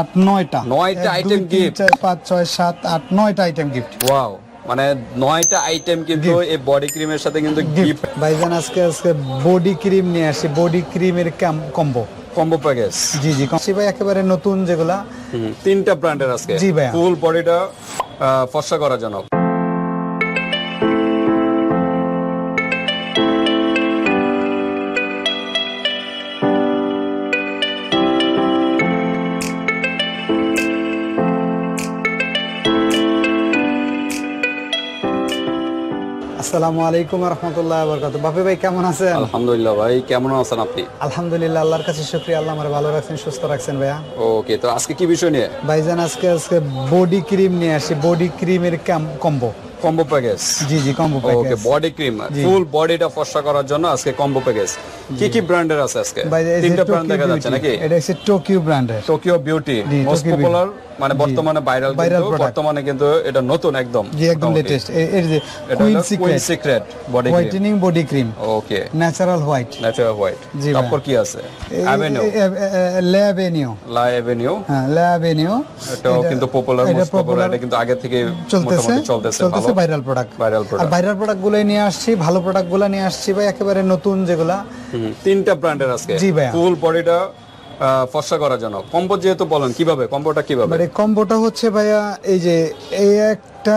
আট নয়টা। নয়টা আইটেম। চার পাঁচ ছয় সাত আট নয়টা আইটেম গিফট ওয়াও মানে নয়টা আইটেম কিন্তু এই বডি ক্রিমের সাথে কিন্তু গিফট গিফট ভাইজান আজকে আজকে বডি ক্রিম নিয়ে আসি। বডি ক্রিমের কম্বো কম্বো প্যাকেজ জি জি সি ভাই একেবারে নতুন যেগুলা। তিনটা ব্র্যান্ডের আজকে। জি ভাই ফুল বডিটা ফর্সা করার জন্য। আসসালামু আলাইকুম রহমতুল্লাহ বরকাত বাপি ভাই কেমন আছেন? আলহামদুলিল্লাহ ভাই কেমন আছেন আপনি? আলহামদুলিল্লাহ আল্লাহর কাছে শুক্রিয়া আল্লাহ আমার ভালো রাখছেন সুস্থ রাখছেন ভাইয়া। ওকে তো আজকে কি বিষয় নিয়ে? ভাইজান আজকে আজকে বডি ক্রিম নিয়ে আসি বডি ক্রিমের কম্বো কম্বো প্যাকেজ জি জি combo package okay body cream full বডিটা ফর্সা করার জন্য আজকে কম্বো প্যাকেজ কি কি ব্র্যান্ডের আছে আজকে? তিনটা ব্র্যান্ড দেখা যাচ্ছে নাকি? এটা হচ্ছে টোকিও ব্র্যান্ডের টোকিও বিউটি মোস্ট পপুলার মানে বর্তমানে ভাইরাল কিন্তু বর্তমানে কিন্তু এটা নতুন একদম। জি একদম লেটেস্ট এর যে queen secret body cream whitening body cream okay natural white natural white জি তারপর কি আছে? অ্যাভেনিউ ল্যাবেনিও লা অ্যাভেনিউ হ্যাঁ ল্যাবেনিও এটাও কিন্তু পপুলার মোস্ট পপুলার এটা কিন্তু আগে থেকে চলতেছে। মোটামুটি চলতেছে ভালো। চলতেছে ভাইরাল প্রোডাক্ট ভাইরাল প্রোডাক্ট আর ভাইরাল প্রোডাক্টগুলো নিয়ে আসছি ভালো প্রোডাক্টগুলো নিয়ে আসছি ভাই একেবারে নতুন যেগুলা। তিনটা ব্র্যান্ডের আজকে। জি ভাইয়া। ফুল বডিটা ফর্সা করার জন্য। কম্বো যেহেতু বলেন কীভাবে? কম্বোটা কীভাবে? মানে কম্বোটা হচ্ছে ভাইয়া এই যে এই একটা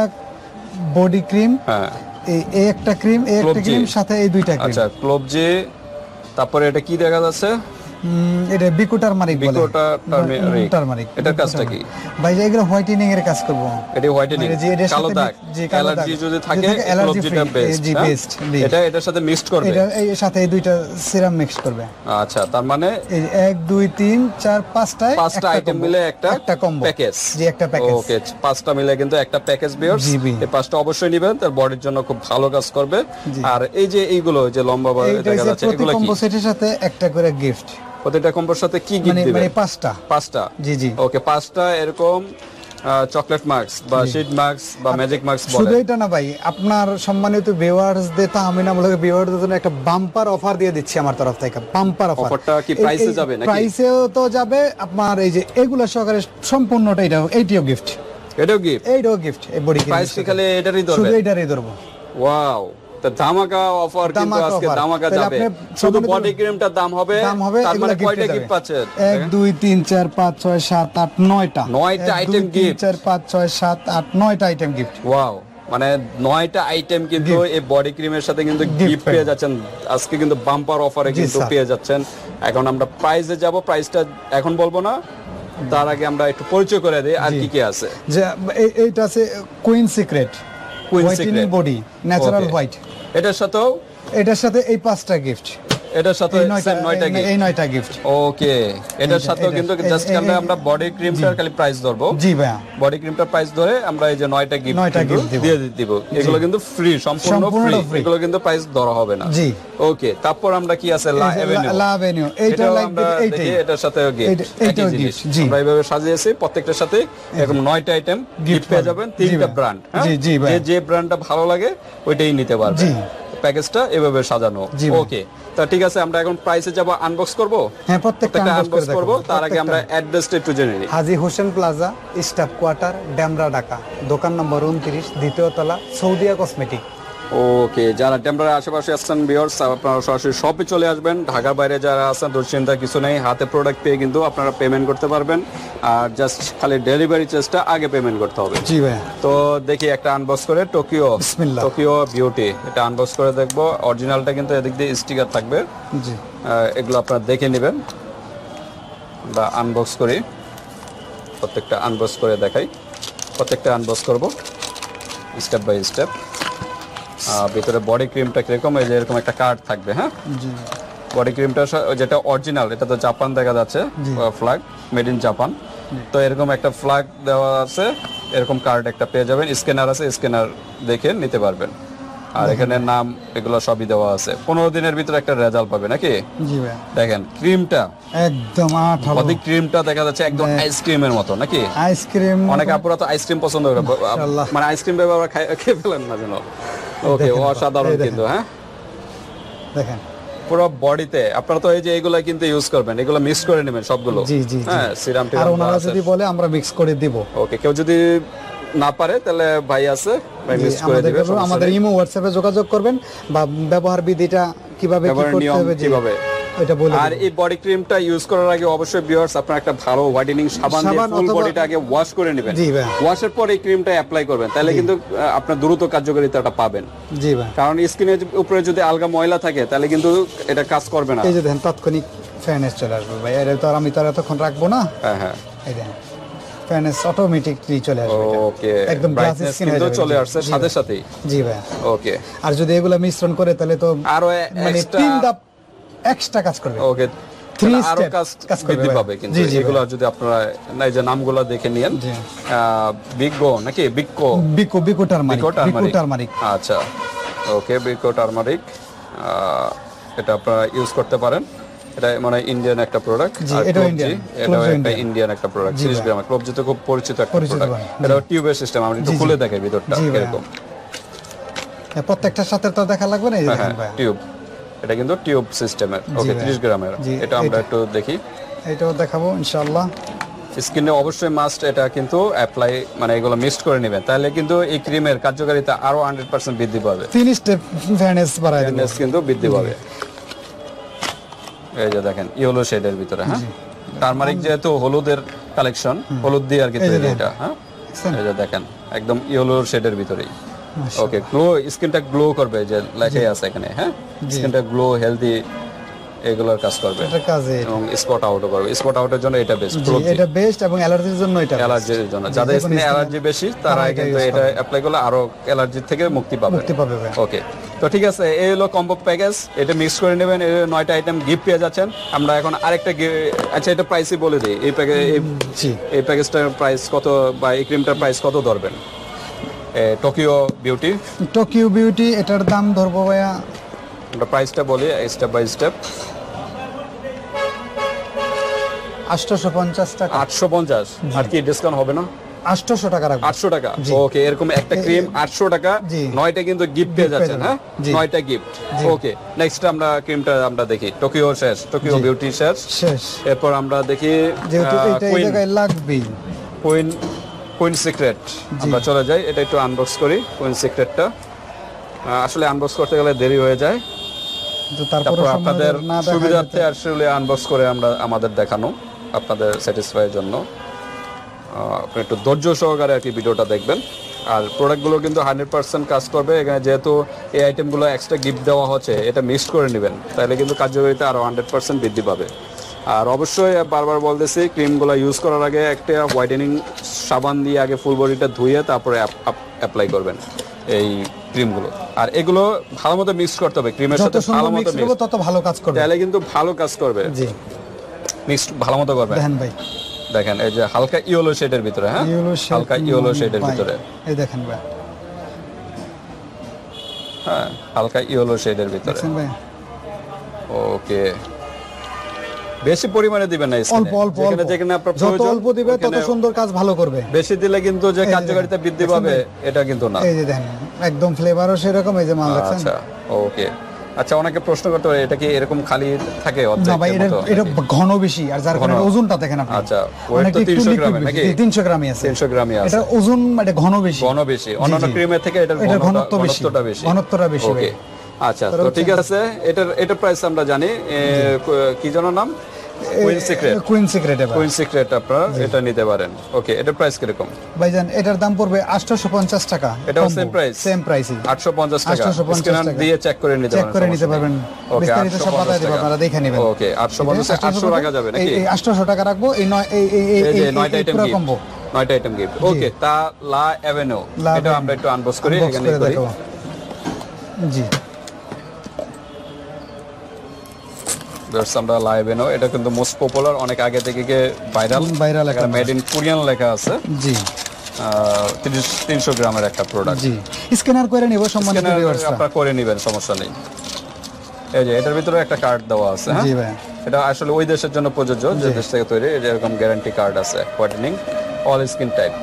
বডি ক্রিম হ্যাঁ। এই এই একটা ক্রিম এই একটা ক্রিম সাথে এই দুইটা ক্রিম আচ্ছা ক্লোব জি তারপরে এটা কি দেখা যাচ্ছে? এটা বিকুটার মারিক বলে। বিকোটা টার্মেরিক এটার কাজটা কি? ভাই এগুলো হোয়াইটেনিং এর কাজ করব। এটি হোয়াইটেনিং মানে যে কালো দাগ। অ্যালার্জি যদি থাকে থাকে allergy ক্লোব জিটা free, বেস্ট best, এটা এটার সাথে মিক্সড করবে? এটা এই সাথে এই দুইটা সিরাম মিক্স করবে। আচ্ছা তার মানে এই যে এক দুই তিন চার পাঁচটায় পাঁচটা একটা আইটেম মিলে একটা একটা কম্বো প্যাকেজ জি একটা প্যাকেজ ওকে পাঁচটা মিলে কিন্তু একটা প্যাকেজ বিয়ার্স। এই পাঁচটা অবশ্যই নেবেন তার বডির জন্য খুব ভালো কাজ করবে। আর এই যে এইগুলো যে লম্বা বা এইটা দেখা হচ্ছে এগুলো কি? কম্বো সেটের সাথে একটা করে গিফট প্রতিটা কম্বোর সাথে কি গিফট মানে দিবেন মানে পাঁচটা। পাঁচটা? জি জি। ওকে পাঁচটা এরকম চকলেট মার্কস বা শিট মার্কস বা ম্যাজিক মার্কস বলে শুধু এটা না ভাই আপনার সম্মানিত ভিউয়ার্সদের তা আমি না বলে ভিউয়ারদের জন্য একটা বাম্পার অফার দিয়ে দিচ্ছি আমার তরফ থেকে বাম্পার অফার অফারটা কি প্রাইসে যাবে নাকি? প্রাইসেও তো যাবে আপনার এই যে এগুলো সহকারে সম্পূর্ণটা এটা এইটিও গিফট এটাও গিফট এইটাও গিফট এই বডি প্রাইস কি খালি এটারই শুধু ধরবে এইটারই ধরবো। ওয়াও তা ধামাকা অফার কিন্তু আজকে ধামাকা যাবে। শুধু বডি ক্রিমটার দাম হবে তার মানে কয়টা গিফট পাচ্ছেন নয়টা। আইটেম গিফট ওয়াও মানে নয়টা আইটেম কিন্তু এই বডি ক্রিমের সাথে কিন্তু গিফট পেয়ে যাচ্ছেন। আজকে কিন্তু বাম্পার অফারে কিন্তু পেয়ে যাচ্ছেন। এখন আমরা প্রাইসে যাব। প্রাইসটা এখন বলব না। তার আগে আমরা একটু পরিচয় করে দিই আর কি কি আছে। যে এই- এইটা আছে queen secret whitening. Body natural white এটার সাথেও? এটার সাথে এই পাঁচটা গিফট এটার সাথে এই নয়টা same এই- নয়টা গিফট ওকে এটার এইটা- সাথেও কিন্তু জাস্ট আমরা আমরা বডি ক্রিমটার খালি প্রাইস ধরবো। জি ভাইয়া। বডি ক্রিমটার প্রাইস ধরে আমরা এই যে নয়টা গিফট নয়টা দিব। দিয়ে দিব। এগুলো কিন্তু ফ্রি সম্পূর্ণ ফ্রি এগুলো কিন্তু প্রাইস ধরা হবে না। জি। ওকে তারপর আমরা কি আছে? লা এভিনিউ এইটা লাইক দেখি এটার সাথে গিফট এইটা- জি। আমরা এইভাবে সাজিয়েছি প্রত্যেকটার সাথে এরকম নয়টা আইটেম গিফট পেয়ে যাবেন তিনটা ব্র্যান্ড জি, জি ভাই। যে যে ব্র্যান্ডটা ভালো লাগে ওইটাই নিতে পারবে জি। প্যাকেজটা এভাবে সাজানো। ওকে তা ঠিক আছে আমরা এখন প্রাইসে যাব আনবক্স করব? হ্যাঁ প্রত্যেকটা আনবক্স করব তার আগে আমরা। অ্যাড্রেসটা একটু জেনে নিই। Haji Hossain plaza staff quarter Demra Dhaka দোকান নম্বর উনত্রিশ দ্বিতীয় তলা সৌদিয়া কসমেটিক। ওকে যারা টেম্পোরারি আশেপাশে আসছেন বিয়ার্স আপনারা সরাসরি শপে চলে আসবেন। ঢাকার বাইরে যারা আছেন দুশ্চিন্তা কিছু নেই। হাতে প্রোডাক্ট পেয়ে কিন্তু আপনারা পেমেন্ট করতে পারবেন। আর জাস্ট খালি ডেলিভারি চার্জটা আগে পেমেন্ট করতে হবে। জি ভাই তো দেখি একটা আনবক্স করে টোকিও বিসমিল্লাহ। টোকিও বিউটি এটা আনবক্স করে দেখব। অরিজিনালটা কিন্তু এদিক দিয়ে স্টিকার থাকবে। জি। এগুলো আপনারা দেখে নেবেন। বা আনবক্স করি। প্রত্যেকটা আনবক্স করে দেখাই। প্রত্যেকটা আনবক্স করব। স্টেপ বাই স্টেপ ভিতরে বডি ক্রিমটা কীরকম? এই যে এরকম একটা কার্ড থাকবে হ্যাঁ? জি বডি ক্রিমটা যেটা অরিজিনাল এটা তো জাপান দেখা যাচ্ছে ফ্ল্যাগ মেড ইন জাপান তো এরকম একটা ফ্ল্যাগ দেওয়া আছে এরকম কার্ড একটা পেয়ে যাবেন। স্ক্যানার আছে স্ক্যানার দেখে নিতে পারবেন। আর এখানে নাম এগুলো সবই দেওয়া আছে। পনেরো দিনের ভিতরে একটা রেজাল্ট পাবে নাকি? দেখেন ক্রিমটা একদম আঠালো। বডি ক্রিমটা দেখা যাচ্ছে একদম আইসক্রিমের মতো নাকি? আইসক্রিম অনেক আপুরা তো আইসক্রিম পছন্দ করে। মানে আইসক্রিম খাই- খেয়ে ফেলেন না যেন। ওকে অসাধারণ কিন্তু হ্যাঁ? দেখেন। পুরো বডিতে আপনারা তো এই যে এগুলা কিন্তু ইউজ করবেন এগুলো মিক্স করে নেবেন সবগুলো? জি, জি। হ্যাঁ সিরাম আর ওনারা যদি বলে আমরা মিক্স করে দিব। ওকে কেউ যদি না পারে তাহলে ভাই আছে ভাই মিক্স করে দিবে আমাদের ইমো হোয়াটসঅ্যাপে যোগাযোগ করবেন বা ব্যবহার বিধিটা কীভাবে কি করতে হবে কীভাবে? এটা বলে আর এই বডি ক্রিমটা ইউজ করার আগে অবশ্যই ভিউয়ার্স আপনার একটা ভালো হোয়াইটেনিং সাবান দিয়ে ফুল বডিটা আগে ওয়াশ করে নেবেন। জি ভাই। ওয়াশের পর এই ক্রিমটা অ্যাপ্লাই করবেন। তাহলে কিন্তু আপনার দ্রুত কার্যকারিতাটা পাবেন। জি ভাই। কারণ স্কিনের উপরে যদি আলগা ময়লা থাকে তাহলে কিন্তু এটা কাজ করবে না। এই যে দেখেন তাৎক্ষণিক ফ্যানেস চলে আসবে ভাই। এটা তো আর আমি তো আর এতক্ষণ রাখব না। হ্যাঁ হ্যাঁ। এই দেখেন ফ্যানেস অটোমেটিকলি চলে আসবে। ওকে একদম গ্লাস ব্রাইটনেস স্কিন হয়ে কিন্তু যাবে। চলে আসছে সাথে সাথেই। জি ভাই। ওকে আর যদি এগুলো মিশ্রণ করে তাহলে তো আরও মানে তিন ধাপ এক্সট্রা কাজ করবে। ওকে আরও কাজ বৃদ্ধি পাবে কিন্তু এগুলো যদি আপনারা না এই যে নামগুলো দেখে নিয়েন। জি। বিগো নাকি? বিকো। বিকো টারমারিক বিকো বিকো টারমারিক। আচ্ছা ওকে বিকো টারমারিক। এটা আপনারা ইউজ করতে পারেন। এটা মানে ইন্ডিয়ান একটা প্রোডাক্ট এটা একটা ইন্ডিয়ান। একটা প্রোডাক্ট জি 30 ভাই। গ্রাম ক্লোবজি তো খুব পরিচিত একটা প্রোডাক্ট এটা টিউবের সিস্টেম আমি একটু। খুলে দেখাই ভিতরটা এরকম প্রত্যেকটার সাথে তো দেখা লাগবে না এই যে টিউব এটা কিন্তু টিউব সিস্টেমের। ওকে ভাই। 30 গ্রামের। এটা আমরা একটু দেখি। এটাও দেখাবো ইনশাআল্লাহ। স্কিনে অবশ্যই মাস্ট এটা কিন্তু অ্যাপ্লাই মানে এগুলো মিক্সড করে নেবেন। তাহলে কিন্তু এই ক্রিমের কার্যকারিতা আরও হান্ড্রেড পার্সেন্ট বৃদ্ধি পাবে। তিন স্টেপ ফ্যানেস বাড়ায় দেবো। Fairness কিন্তু বৃদ্ধি পাবে। এই যে দেখেন ইয়েলো শেডের ভিতরে হ্যাঁ? টারমারিক যেহেতু হলুদের কালেকশন হলুদ দিয়ে আর কি তৈরি এটা হ্যাঁ? এই যে দেখেন একদম ইয়েলো শেডের ভিতরেই। ওকে গ্লো স্কিনটা গ্লো করবে যে লেখাই আছে এখানে হ্যাঁ? স্কিনটা গ্লো হেলদি এগুলোর কাজ করবে। এটা কাজে। এবং স্পট আউটও করবে। স্পট আউটের জন্য এটা বেস্ট এটা বেস্ট এবং অ্যালার্জির জন্য এটা অ্যালার্জির জন্য। যাদের স্কিনে অ্যালার্জি বেশি তারা কিন্তু এটা অ্যাপ্লাই করলে আরও অ্যালার্জি থেকে মুক্তি পাবে। মুক্তি পাবে ওকে তো ঠিক আছে এই হলো কম্বো প্যাকেজ এটা মিক্স করে নেবেন এই নয়টা আইটেম গিফট পেয়ে যাচ্ছেন। আমরা এখন আরেকটা আচ্ছা এটা প্রাইসই বলে দিই। এই প্যাকেজ এই প্যাকেজটার প্রাইস কত বা এই ক্রিমটার প্রাইস কত ধরবেন? টোকিও বিউটি টোকিও বিউটি এটার দাম ধরবো ভাইয়া। আমরা প্রাইসটা বলি স্টেপ বাই স্টেপ আটশোশো পঞ্চাশ টাকা। আটশো পঞ্চাশ আর কি ডিসকাউন্ট হবে না? আটশোশো টাকা রাখব। আটশো টাকা? ওকে এরকম একটা ক্রিম আটশো টাকা। নয়টা কিন্তু গিফট পেয়ে যাচ্ছেন যাবেন। হ্যাঁ? নয়টা গিফট ওকে নেক্সট আমরা ক্রিমটা আমরা দেখি। টোকিও শেষ টোকিও বিউটি শেষ। শেষ। এরপর আমরা দেখি যেহেতু এটা এই জায়গায় লাগবেই। কুইন কুইন সিক্রেট আমরা চলে যাই এটা একটু আনবক্স করি কুইন সিক্রেটটা আসলে আনবক্স করতে গেলে দেরি হয়ে যায়। তারপর আপনাদের সুবিধার্থে আসলে আনবক্স করে আমরা আমাদের দেখানো আপনাদের স্যাটিসফাইয়ের জন্য। আপনি একটু ধৈর্য সহকারে আর কি ভিডিওটা দেখবেন। আর প্রোডাক্টগুলো কিন্তু হান্ড্রেড পার্সেন্ট কাজ করবে। এখানে যেহেতু এই আইটেমগুলো এক্সট্রা গিফট দেওয়া হচ্ছে এটা মিক্স করে নেবেন। তাহলে কিন্তু কার্যকারিতা আরও হান্ড্রেড পার্সেন্ট বৃদ্ধি পাবে। আর অবশ্যই বারবার বলতেছি ক্রিমগুলো ইউজ করার আগে একটা হোয়াইটেনিং সাবান দিয়ে আগে ফুল বডিটা ধুয়ে তারপরে অ্যাপ্লাই করবেন এই ক্রিমগুলো। আর এগুলো ভালো মতো মিক্স করতে হবে ক্রিমের সাথে ভালো মতো মিক্স তত ভালো কাজ করবে। তাহলে কিন্তু ভালো কাজ করবে। জি। মিক্স ভালো মতো করবে। দেখেন ভাই। দেখেন এই যে হালকা ইয়েলো শেডের ভিতরে হ্যাঁ? হালকা ইয়েলো শেডের ভিতরে। এই দেখেন ভাই। হ্যাঁ হালকা ইয়েলো শেডের ভিতরে। ভাই? ওকে বেশি পরিমাণে দিবেন না অল্প অল্প যেখানে যেখানে আপনার যত অল্প দিবে তত সুন্দর কাজ ভালো করবে। বেশি দিলে কিন্তু যে কার্যকারিতা বৃদ্ধি পাবে এটা কিন্তু না। এই যে দেখেন একদম ফ্লেভারও সেরকম এই যে মাল দেখছেন? আচ্ছা ওকে আচ্ছা অনেকে প্রশ্ন করতে পারে এটা কি এরকম খালি থাকে না ভাই এটা এটা ঘন বেশি আর যার কারণে ওজনটা দেখেন আপনি। আচ্ছা, অনেক তো 300 liquid গ্রামের বেশি। নাকি? 300 গ্রামই আছে। 300 গ্রামই আছে। এটা ওজন এটা ঘন বেশি। ঘন বেশি অন্যান্য ক্রিমের থেকে এটার ঘনত্ব বেশি। ঘনত্বটা বেশি। ঘনত্বটা বেশি ওকে আচ্ছা তো ঠিক আছে এটার এটার প্রাইস আমরা জানি কি যেন নাম? Queen secret queen secret queen secret আপনারা এটা নিতে পারেন। ওকে এটার প্রাইস কীরকম? ভাইজান এটার দাম পড়বে 850 টাকা। এটাও same price? সেম প্রাইসই আটশো পঞ্চাশ টাকা? স্ক্যানার টাকা। দিয়ে চেক করে নিতে চেক করে নিতে পারবেন। বিস্তারিত সব বাতায় দেব আপনারা দেখে নেবেন। ওকে আটশো পঞ্চাশ আটশো রাখা যাবে নাকি? এই 800 টাকা রাখব এই নয় এই এই এই এই যে এই- নয়টা আইটেম কম্বো নয়টা আইটেম গিফট ওকে তা লা লা এটা আমরা একটু আনবক্স করি এখানে করে করি। জি। That's আমরা লা অ্যাভেনিউ এটা কিন্তু মোস্ট পপুলার অনেক আগে থেকে ভাইরাল Viral? একটা মেড ইন কোরিয়ান লেখা আছে। জি। তিরিশ তিনশো গ্রামের একটা প্রোডাক্ট জি। স্ক্যানার করে নিব সম্মানিত আপনারা করে নেবেন সমস্যা নেই। এই যে এটার ভিতরে একটা কার্ড দেওয়া আছে হ্যাঁ? জি ভাই। এটা আসলে ওই দেশের জন্য প্রযোজ্য যে দেশ থেকে তৈরি এরকম গ্যারান্টি কার্ড আছে হোয়াইটেনিং অল স্কিন টাইপ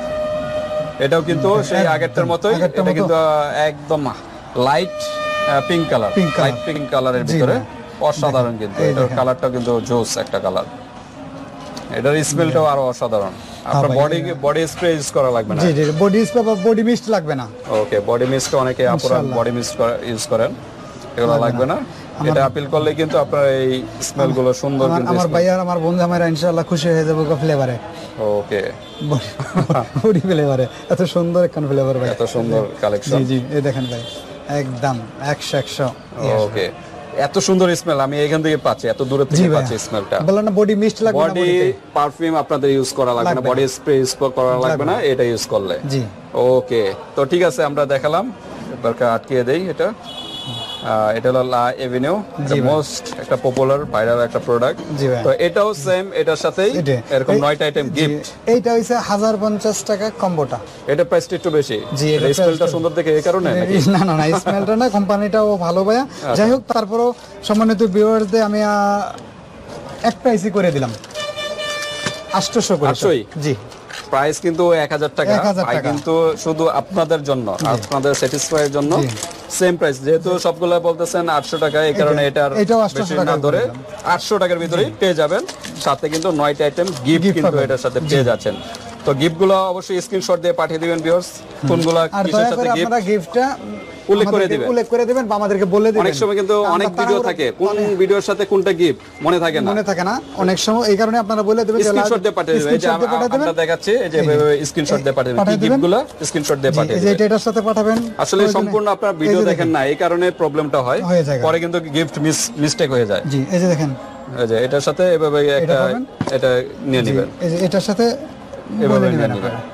এটাও কিন্তু সেই আগেরটার মতোই এটা। কিন্তু একদম light pink colour light pink কালারের ভিতরে। অসাধারণ কিন্তু এটার কালারটা কিন্তু জোস একটা কালার এটার স্মেলটাও আরও অসাধারণ। আপনার বডি বডি স্প্রে ইউজ করা লাগবে না? জি জি বডি স্প্রে বা বডি মিস্ট লাগবে না। ওকে বডি মিস্ট অনেকে ইনশাআল্লাহ। বডি মিস্ট ইউজ করেন। এগুলো লাগবে না। এটা আপিল করলে কিন্তু আপনার এই স্মেলগুলো সুন্দর আমার কিন্তু আমার ভাই আর আমার বন্ধু আমার ইনশাআল্লাহ খুশি হয়ে যাবে ফ্লেভারে ওকে বডি ফ্লেভারে এত সুন্দর একখান ফ্লেভার ভাই। এত সুন্দর কালেকশন জি জি এই দেখেন ভাই একদম একশো একশো। ওকে এত সুন্দর স্মেল আমি এখান থেকে পাচ্ছি এত দূরে থেকে পাচ্ছি স্মেলটা বললাম না বডি মিস্ট লাগবে না বডি পারফিউম আপনাদের ইউজ করা লাগবে না বডি স্প্রে ইউজ করা লাগবে না এটা ইউজ করলে। জি। ওকে তো ঠিক আছে আমরা দেখালাম। এবার আটকে দেই এটা। এটা হলো লা এভিনিউ মোস্ট একটা পপুলার ভাইরাল একটা প্রোডাক্ট। তো এটাও সেম এটার সাথেই এরকম নয়টা আইটেম গিফট এইটা হইছে হাজার পঞ্চাশ টাকা কম্বোটা। এটা প্রাইসটা একটু বেশি। স্মেলটা সুন্দর দেখে এই কারণে নাকি? না না না স্মেলটা না কোম্পানিটাও ভালো ভাইয়া। যাই হোক তারপরও সম্মানিত ভিউয়ারদের আমি এক প্রাইসই করে দিলাম। আটশোশো করে আটশোই? জি। প্রাইস কিন্তু এক হাজার টাকা। 1000 ভাই টাকা। কিন্তু শুধু আপনাদের জন্য আপনাদের স্যাটিসফাই এর জন্য। সেম প্রাইস যেহেতু সবগুলো বলতেছেন আটশো টাকা এই কারণে এটার এটাও 800 বেশি না ধরে আটশো টাকার ভিতরেই পেয়ে যাবেন। সাথে কিন্তু নয়টা আইটেম গিফট কিন্তু এটার সাথে পেয়ে যাচ্ছেন। তো গিফটগুলো অবশ্যই স্ক্রিনশট দিয়ে পাঠিয়ে দিবেন ভিউয়ার্স কোনগুলা কিসের সাথে গিফট আপনারা গিফটটা উল্লেখ করে দিবেন। উল্লেখ করে দিবেন বা আমাদেরকে বলে দিবেন। অনেক সময় কিন্তু অনেক ভিডিও থাকে। কোন ভিডিওর সাথে কোনটা গিফট মনে থাকে না। মনে থাকে না। অনেক সময় এই কারণে আপনারা বলে দেবেন স্ক্রিনশট দিয়ে পাঠিয়ে দিবেন। এই যে দিবেন আমরা দেখাচ্ছি এই যে স্ক্রিনশট দিয়ে পাঠিয়ে দিবেন। দিবেন। গিফটগুলো স্ক্রিনশট দিয়ে পাঠিয়ে এই যে এটার সাথে পাঠাবেন। আসলে সম্পূর্ণ আপনার ভিডিও দেখেন। না এই কারণে প্রবলেমটা হয়। পরে কিন্তু গিফট মিস মিস্টেক হয়ে যায়। জি এই যে দেখেন। এই যে এটার সাথে এভাবে একটা এটা নিয়ে নেবেন। এই যে এটার সাথে এভাবে।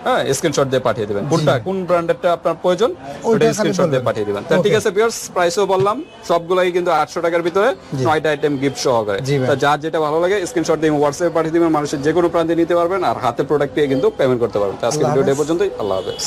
হ্যাঁ স্ক্রিনশট দিয়ে পাঠিয়ে দেবেন। কোনটা কোন ব্র্যান্ডেরটা আপনার প্রয়োজন ওইটা ওটা স্ক্রিনশট দিয়ে। পাঠিয়ে দিবেন। তা ঠিক আছে ভিউয়ার্স প্রাইসও বললাম সবগুলাই কিন্তু 800 টাকার ভিতরে নয়টা আইটেম গিফট সহকারে। তা যার যেটা ভালো লাগে স্ক্রিনশট দিয়ে হোয়াটসঅ্যাপে পাঠিয়ে দিবেন মানুষের যে কোনো প্রান্তে নিতে পারবেন আর হাতে প্রোডাক্ট পেয়ে কিন্তু পেমেন্ট করতে পারবেন। আজকে আল্লাহ ভিডিওটা পর্যন্তই আল্লাহ হাফেজ।